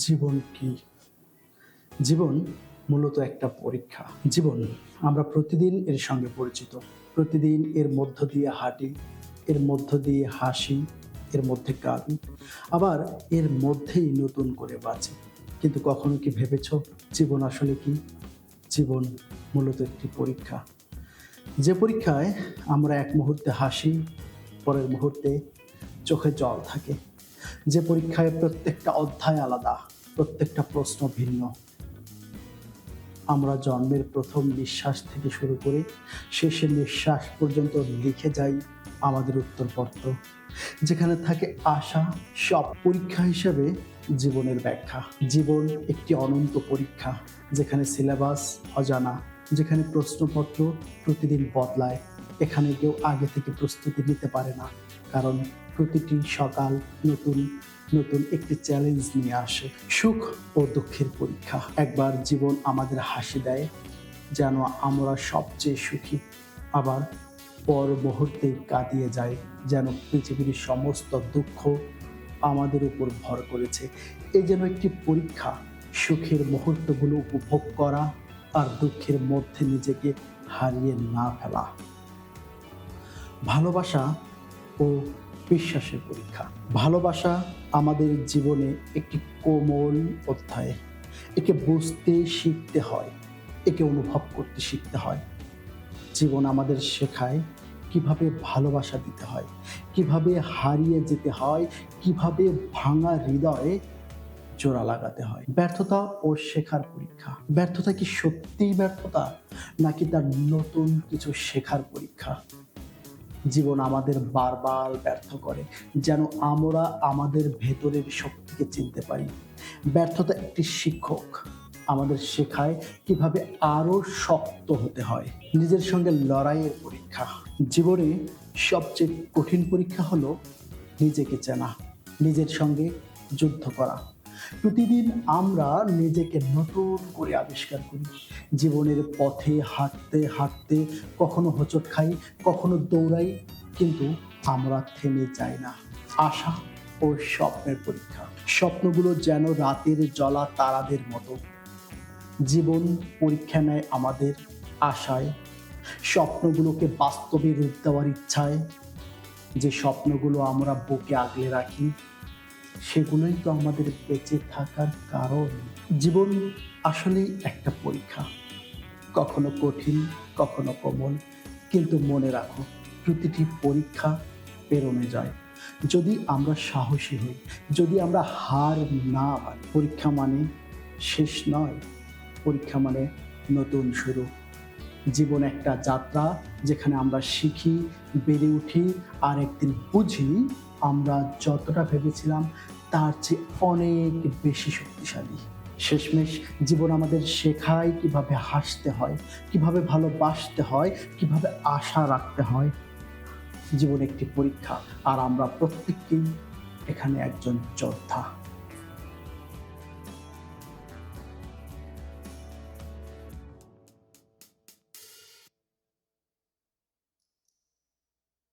জীবন কি? জীবন মূলত একটা পরীক্ষা। জীবন, আমরা প্রতিদিন এর সঙ্গে পরিচিত। প্রতিদিন এর মধ্য দিয়ে হাঁটি, এর মধ্য দিয়ে হাসি, এর মধ্যে কাঁদি আবার এর মধ্যেই নতুন করে বাঁচি। কিন্তু কখনো কি ভেবেছ জীবন আসলে কি? জীবন মূলত একটি পরীক্ষা। যে পরীক্ষায় আমরা এক মুহূর্তে হাসি, পরের মুহূর্তে চোখে জল থাকে। যে পরীক্ষায় প্রত্যেকটা অধ্যায় আলাদা, প্রত্যেকটা প্রশ্ন ভিন্ন। আমরা জন্মের প্রথম নিঃশ্বাস থেকে শুরু করে শেষের নিঃশ্বাস পর্যন্ত লিখে যাই আমাদের উত্তরপত্র, যেখানে থাকে আশা, সব পরীক্ষা হিসেবে জীবনের ব্যাখ্যা। জীবন একটি অনন্ত পরীক্ষা, যেখানে সিলেবাস অজানা, যেখানে প্রশ্নপত্র প্রতিদিন বদলায়, এখানে কেউ আগে থেকে প্রস্তুতি নিতে পারে না। কারণ প্রতিটি সকাল নতুন নতুন একটি চ্যালেঞ্জ নিয়ে আসে। সুখ ও দুঃখের পরীক্ষা। একবার জীবন আমাদের হাসি দেয়, যেন আমরা সবচেয়ে সুখী। আবার পর মুহূর্তে কাঁদিয়ে যায়, যেন পৃথিবীর সমস্ত দুঃখ আমাদের উপর ভর করেছে। এই যেন একটি পরীক্ষা, সুখের মুহূর্তগুলো উপভোগ করা আর দুঃখের মধ্যে নিজেকে হারিয়ে না ফেলা। ভালোবাসা ও বিশ্বাসের পরীক্ষা। ভালোবাসা আমাদের জীবনে একটি কোমল অধ্যায়। একে বুঝতে শিখতে হয়, একে অনুভব করতে শিখতে হয়। জীবন আমাদের শেখায় কীভাবে ভালোবাসা দিতে হয়, কীভাবে হারিয়ে যেতে হয়, কীভাবে ভাঙা হৃদয়ে জোড়া লাগাতে হয়। ব্যর্থতা ও শেখার পরীক্ষা। ব্যর্থতা কি সত্যিই ব্যর্থতা, নাকি তার নতুন কিছু শেখার পরীক্ষা? জীবন আমাদের বারবার ব্যর্থ করে, যেন আমরা আমাদের ভেতরের শক্তিকে চিনতে পারি। ব্যর্থতা একটি শিক্ষক। আমাদের শেখায় কীভাবে আরও শক্ত হতে হয়। নিজের সঙ্গে লড়াইয়ের পরীক্ষা। জীবনে সবচেয়ে কঠিন পরীক্ষা হলো নিজেকে চেনা, নিজের সঙ্গে যুদ্ধ করা। প্রতিদিন আমরা নিজেকে নতুন করে আবিষ্কার করি। জীবনের পথে হাঁটতে হাঁটতে কখনো হোঁচট খাই, কখনো দৌড়াই, কিন্তু আমরা থেমে যাই না। আশা ও স্বপ্নের পরীক্ষা। স্বপ্নগুলো যেন রাতের জলা তারাদের মতো। জীবন পরীক্ষা নেয় আমাদের আশায়। স্বপ্নগুলোকে বাস্তবে রূপ দেওয়ার ইচ্ছায়। যে স্বপ্নগুলো আমরা বুকে আগলে রাখি সেগুলোই তো আমাদের বেঁচে থাকার কারণ। জীবন আসলেই একটা পরীক্ষা। কখনো কঠিন, কখনো কোমল। কিন্তু মনে রাখো, প্রতিটি পরীক্ষা পেরোনে যায়। যদি আমরা সাহসী হই, যদি আমরা হার না মানি, পরীক্ষা মানে শেষ নয়। পরীক্ষা মানে নতুন শুরু। জীবন একটা যাত্রা, যেখানে আমরা শিখি, বেড়ে উঠি, আর একদিন বুঝি আমরা যতটা ভেবেছিলাম, তার চেয়ে অনেক বেশি শক্তিশালী। শেষমেশ জীবন আমাদের শেখায় কীভাবে হাসতে হয়, কীভাবে ভালোবাসতে হয়, কীভাবে আশা রাখতে হয়। জীবন একটি পরীক্ষা, আর আমরা প্রত্যেককেই এখানে একজন যোদ্ধা।